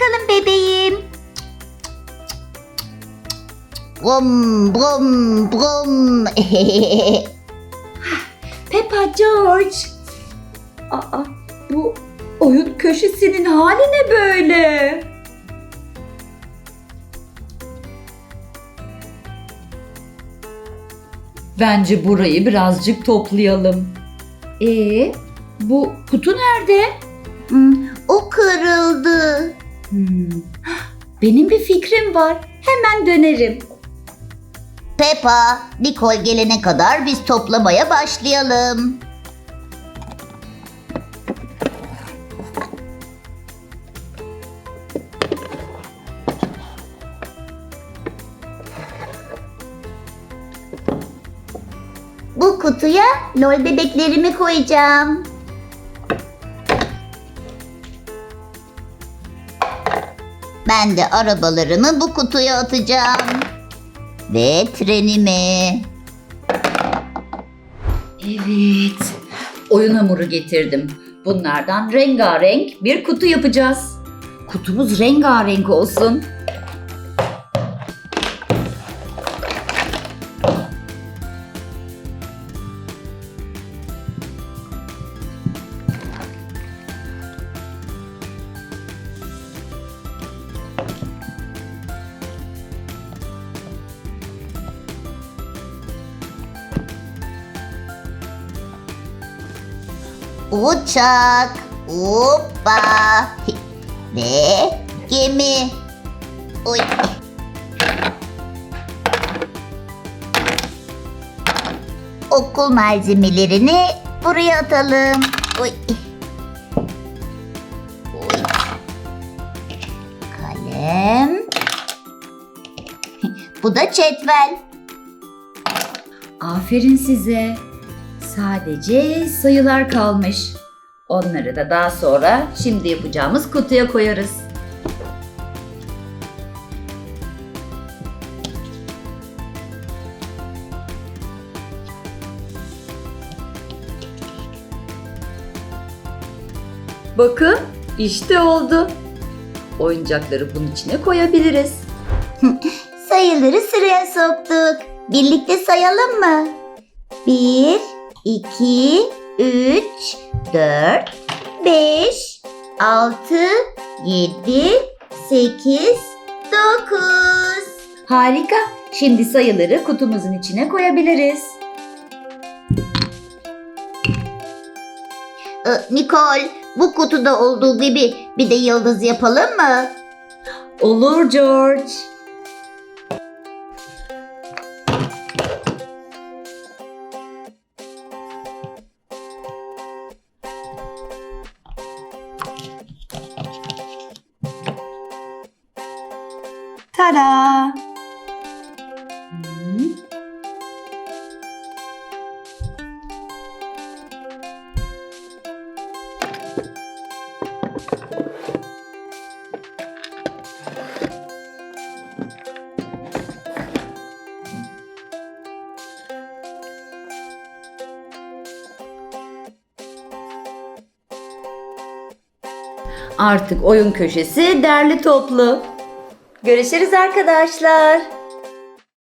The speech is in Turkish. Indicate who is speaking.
Speaker 1: bakalım bebeğim. Brum brum brum.
Speaker 2: Peppa George. Aa, bu oyun köşesinin hali ne böyle? Bence burayı birazcık toplayalım. Ee, bu kutu nerede?
Speaker 1: Hmm, o kırıldı.
Speaker 2: Hmm, Benim bir fikrim var. Hemen dönerim.
Speaker 1: Peppa, Nicole gelene kadar biz toplamaya başlayalım. Bu kutuya lol bebeklerimi koyacağım. Ben de arabalarımı bu kutuya atacağım. Ve trenimi.
Speaker 2: Evet. Oyun hamuru getirdim. Bunlardan rengarenk bir kutu yapacağız. Kutumuz rengarenk olsun.
Speaker 1: Uçak. Hoppa. Ve gemi. Oy. Okul malzemelerini buraya atalım. Oy. Oy. Kalem. Bu da cetvel.
Speaker 2: Aferin size. Sadece sayılar kalmış. Onları da daha sonra şimdi yapacağımız kutuya koyarız. Bakın işte oldu. Oyuncakları bunun içine koyabiliriz.
Speaker 1: Sayıları sıraya soktuk. Birlikte sayalım mı? 1, 2, 3, 4, 5, 6, 7, 8, 9.
Speaker 2: Harika. Şimdi sayıları kutumuzun içine koyabiliriz.
Speaker 1: Ee, Nicole, bu kutuda olduğu gibi bir de yıldız yapalım mı?
Speaker 2: Olur George. Hmm. Artık oyun köşesi derli toplu. Görüşürüz arkadaşlar.